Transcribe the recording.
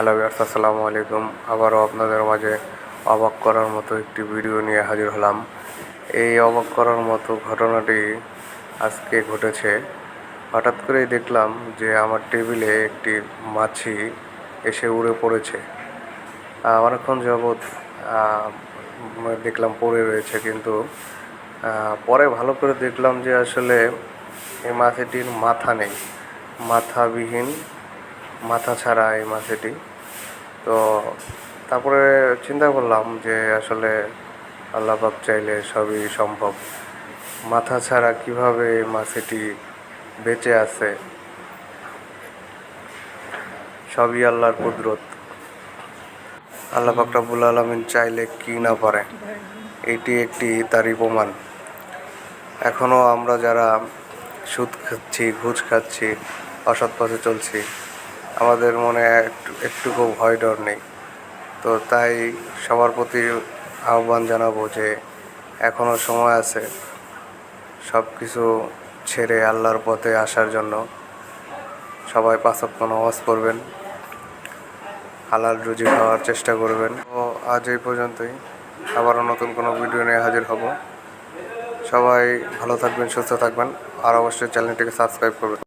Hello viewers, আসসালামু আলাইকুম। আবারও আপনাদের মাঝে অবাক করার মতো একটি ভিডিও নিয়ে হাজির হলাম। এই অবাক করার মতো ঘটনাটি আজকে ঘটেছে। হঠাৎ করেই দেখলাম যে আমার টেবিলে একটি মাছি এসে উড়ে পড়েছে। অনেকক্ষণ যাবৎ দেখলাম পড়ে রয়েছে কিন্তু পরে ভালো করে দেখলাম যে আসলে এই মাছিটির মাথা নেই। মাথাবিহীন মাথা ছাড়া এই মাছিটি তো তারপরে চিন্তা করলাম যে আসলে আল্লাহ পাক চাইলে সবই সম্ভব। মাথা ছাড়া কীভাবে মাছিটি বেঁচে আছে? সবই আল্লাহর কুদরত। আল্লাহ রাব্বুল আলমিন চাইলে কি না পারে, এটি একটি তারই প্রমাণ। এখনও আমরা যারা সুদ খাচ্ছি, ঘুষ খাচ্ছি, অসৎ পথে চলছি আমাদের মনে একটু, একটুকু ভয় ডর নেই। তো তাই সবার প্রতি আহ্বান জানাব যে এখনও সময় আছে সব কিছু ছেড়ে আল্লাহর পথে আসার জন্য সবাই পাঁচক্য নামাজ পড়বেন, হালাল রুজি খাওয়ার চেষ্টা করবেন। তো আজ এই পর্যন্তই। আবারও নতুন কোনো ভিডিও নিয়ে হাজির হব। সবাই ভালো থাকবেন, সুস্থ থাকবেন। আর অবশ্যই চ্যানেলটিকে সাবস্ক্রাইব করবেন।